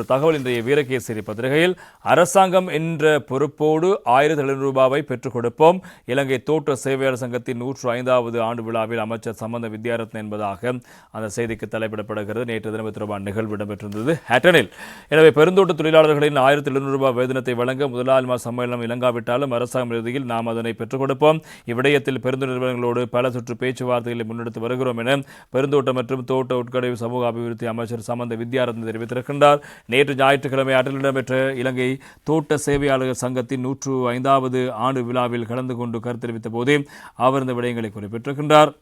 தகவல் இன்றைய வீரகேசரி பத்திரிகையில் அரசாங்கம் என்ற பொறுப்போடு ஆயிரத்தி எழுநூறு ரூபாவை பெற்றுக் கொடுப்போம். இலங்கை தோட்ட சேவையாளர் சங்கத்தின் நூற்று ஐந்தாவது ஆண்டு விழாவில் அமைச்சர் சம்பந்த வித்யாரத்ன என்பதாக அந்த செய்திக்கு தலைப்பிடப்படுகிறது. நேற்று தினம் தொடர்பான நிகழ்வு இடம்பெற்றிருந்தது. ஹேட்டனில் எனவே பெருந்தோட்ட தொழிலாளர்களின் ஆயிரத்தி எழுநூறு ரூபாய் வேதனத்தை வழங்க முதலாளி சம்மேளனம் இலங்காவிட்டாலும் அரசாங்கம் இறுதியில் நாம் அதனை பெற்றுக் கொடுப்போம். இவ்விடயத்தில் பெருந்தோட்ட நிறுவனங்களோடு பல சுற்று பேச்சுவார்த்தைகளை முன்னெடுத்து வருகிறோம் என பெருந்தோட்ட மற்றும் தோட்ட உட்கடவு சமூக அபிவிருத்தி அமைச்சர் சம்பந்த வித்யாரத்ன தெரிவித்திருக்கின்றார். நேற்று ஞாயிற்றுக்கிழமை ஆற்றில் இடம்பெற்ற இலங்கை தோட்ட சேவையாளர்கள் சங்கத்தின் நூற்று ஐந்தாவது ஆண்டு விழாவில் கலந்து கொண்டு கருத்தெரிவித்த போதே அவர் இந்த விடயங்களை குறிப்பிட்டிருக்கின்றார்.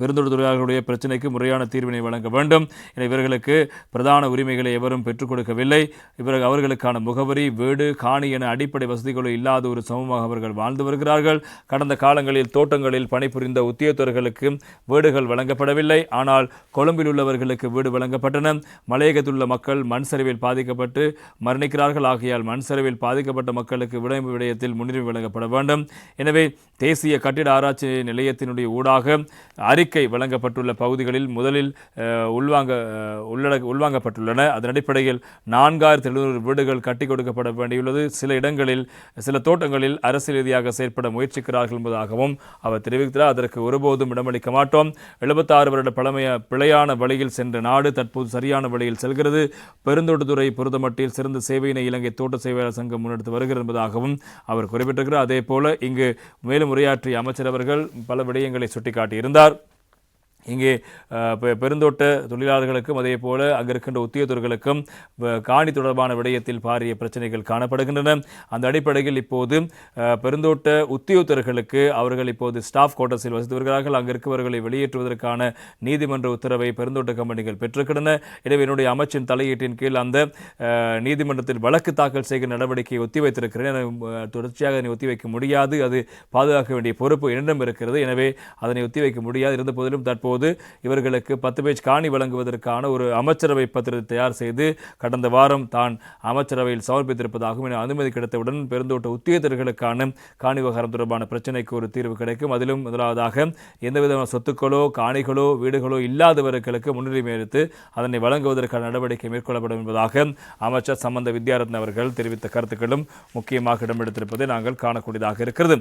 பெருந்தொழில் தொழிலாளர்களுடைய பிரச்சினைக்கு முறையான தீர்வினை வழங்க வேண்டும். என இவர்களுக்கு பிரதான உரிமைகளை எவரும் பெற்றுக் கொடுக்கவில்லை. இவர்கள் அவர்களுக்கான முகவரி வீடு காணி என அடிப்படை வசதிகளோ இல்லாத ஒரு சமூகமாக அவர்கள் வாழ்ந்து வருகிறார்கள். கடந்த காலங்களில் தோட்டங்களில் பணிபுரிந்த உத்தியோகத்தர்களுக்கு வீடுகள் வழங்கப்படவில்லை. ஆனால் கொழும்பில் உள்ளவர்களுக்கு வீடு வழங்கப்பட்டன. மலையகத்துள்ள உள்ள மக்கள் மண் சரிவில் பாதிக்கப்பட்டு மரணிக்கிறார்கள். ஆகையால் மண் சரிவில் பாதிக்கப்பட்ட மக்களுக்கு விடைப்பு விடயத்தில் முன்னுரிமை வழங்கப்பட வேண்டும். எனவே தேசிய கட்டிட ஆராய்ச்சி நிலையத்தினுடைய ஊடாக அறிக்கை வழங்கப்பட்டுள்ள பகுதிகளில் முதலில் உள்வாங்க உள்ளடக்க உள்வாங்கப்பட்டுள்ளன. அதன் அடிப்படையில் நான்காயிரத்தி எழுநூறு வீடுகள் கட்டி கொடுக்கப்பட வேண்டியுள்ளது. சில இடங்களில் சில தோட்டங்களில் அரசு ரீதியாக செயற்பட முயற்சிக்கிறார்கள் என்பதாகவும் அவர் தெரிவிக்கிறார். அதற்கு ஒருபோதும் இடமளிக்க மாட்டோம். எழுபத்தாறு வருட பழமைய பிழையான வழியில் சென்ற நாடு தற்போது சரியான வழியில் செல்கிறது. பெருந்தோட்டத்துறை பொறுத்தமட்டில் சிறந்த சேவையினை இலங்கை தோட்ட சேவையாளர் சங்கம் முன்னெடுத்து வருகிறது என்பதாகவும் அவர் குறிப்பிட்டிருக்கிறார். அதே போல இங்கு மேலும் உரையாற்றிய அமைச்சர் அவர்கள் பல விடயங்களை சுட்டிக்காட்டியிருந்தார். இங்கே பெ- பெருந்தோட்ட தொழிலாளர்களுக்கும் அதே போல அங்கு இருக்கின்ற உத்தியோகர்களுக்கும் காணி தொடர்பான விடயத்தில் பாரிய பிரச்சனைகள் காணப்படுகின்றன. அந்த அடிப்படையில் இப்போது பெருந்தோட்ட உத்தியோகர்களுக்கு அவர்கள் இப்போது ஸ்டாஃப் குவார்ட்டர்ஸில் வசித்து வருகிறார்கள். அங்கு இருக்கவர்களை வெளியேற்றுவதற்கான நீதிமன்ற உத்தரவை பெருந்தோட்ட கம்பெனிகள் பெற்றிருக்கின்றன. எனவே என்னுடைய அமைச்சின் தலையீட்டின் கீழ் அந்த நீதிமன்றத்தில் வழக்கு தாக்கல் செய்கிற நடவடிக்கையை ஒத்திவைத்திருக்கிறேன் என, தொடர்ச்சியாக அதனை ஒத்திவைக்க முடியாது. அது பாதுகாக்க வேண்டிய பொறுப்பு என்னிடம் இருக்கிறது. எனவே அதனை ஒத்திவைக்க முடியாது. இருந்த போதிலும் தற்போது இவர்களுக்கு பத்து பேஜ் காணி வழங்குவதற்கான ஒரு அமைச்சரவை பத்திரத்தை தயார் செய்து கடந்த வாரம் தான் அமைச்சரவையில் சமர்ப்பித்திருப்பதாகவும் என அனுமதி கிடைத்தவுடன் பெருந்தோட்ட உத்தியோகத்தர்களுக்கான காணி விவகாரம் தொடர்பான பிரச்சினைக்கு ஒரு தீர்வு கிடைக்கும். அதிலும் முதலாவதாக எந்தவிதமான சொத்துக்களோ காணிகளோ வீடுகளோ இல்லாதவர்களுக்கு முன்னுரிமை அளித்து அதனை வழங்குவதற்கான நடவடிக்கை மேற்கொள்ளப்படும் என்பதாக அமைச்சர் சம்பந்த வித்யாரத்ன அவர்கள் தெரிவித்த கருத்துக்களும் முக்கியமாக இடம்பெடுத்திருப்பதை நாங்கள் காணக்கூடியதாக இருக்கிறது.